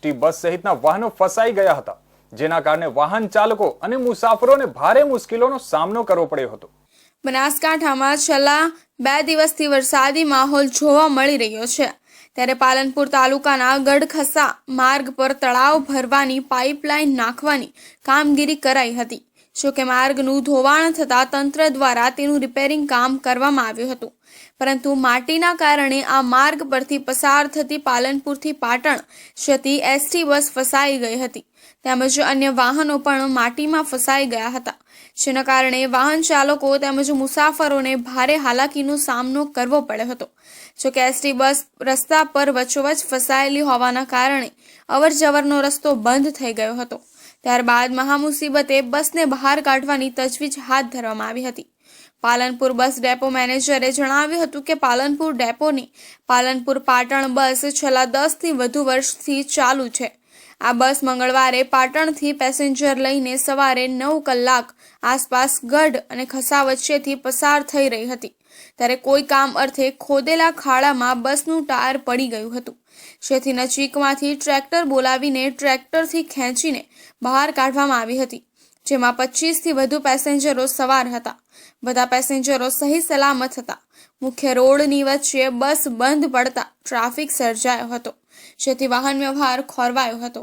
ST bus સહિતના વાહનો ફસાઈ ગયા હતા, જેના કારણે વાહન ચાલકો અને મુસાફરોને ભારે મુશ્કેલીનો સામનો કરવો પડ્યો હતો. બનાસકાંઠામાં છેલ્લા બે દિવસથી વરસાદી માહોલ જોવા મળી રહ્યો છે. ત્યારે પાલનપુર તાલુકાના ગઢખસા માર્ગ પર તળાવ ભરવાની પાઇપલાઇન નાખવાની કામગીરી કરાઈ હતી. જોકે માર્ગનું ધોવાણ થતાં તંત્ર દ્વારા તેનું રિપેરિંગ કામ કરવામાં આવ્યું હતું. પરંતુ માટીના કારણે આ માર્ગ પરથી પસાર થતી પાલનપુરથી પાટણ જતી એસટી બસ ફસાઈ ગઈ હતી. તેમજ અન્ય વાહનો પણ માટીમાં ફસાઈ ગયા હતા. જેના કારણે વાહન ચાલકો તેમજ મુસાફરોને ભારે હાલાકીનો સામનો કરવો પડ્યો હતો. જોકે એસટી બસ રસ્તા પર વચ્ચોવચ ફસાયેલી હોવાના કારણે અવરજવરનો રસ્તો બંધ થઈ ગયો હતો. ત્યારબાદ મહામુસીબતે બસને બહાર કાઢવાની તજવીજ હાથ ધરવામાં આવી હતી. પાલનપુર બસ ડેપો મેનેજરે જણાવ્યું હતું કે પાલનપુર ડેપોની પાલનપુર પાટણ બસ છેલ્લા દસથી વધુ વર્ષથી ચાલુ છે. આ બસ મંગળવારે પાટણથી પેસેન્જર લઈને સવારે નવ કલાક આસપાસ ગઢ અને ખસા વચ્ચેથી પસાર થઈ રહી હતી. ત્યારે કોઈ કામ અર્થે ખોદેલા ખાડામાં બસનું ટાયર પડી ગયું હતું. જેથી નજીકમાંથી ટ્રેક્ટર બોલાવીને ટ્રેક્ટરથી ખેંચીને બહાર કાઢવામાં આવી હતી. જેમાં પચીસથી વધુ પેસેન્જરો સવાર હતા. બધા પેસેન્જરો સહી સલામત હતા. મુખ્ય રોડની વચ્ચે બસ બંધ પડતા ટ્રાફિક સર્જાયો હતો, જેથી વાહન વ્યવહાર ખોરવાયો હતો.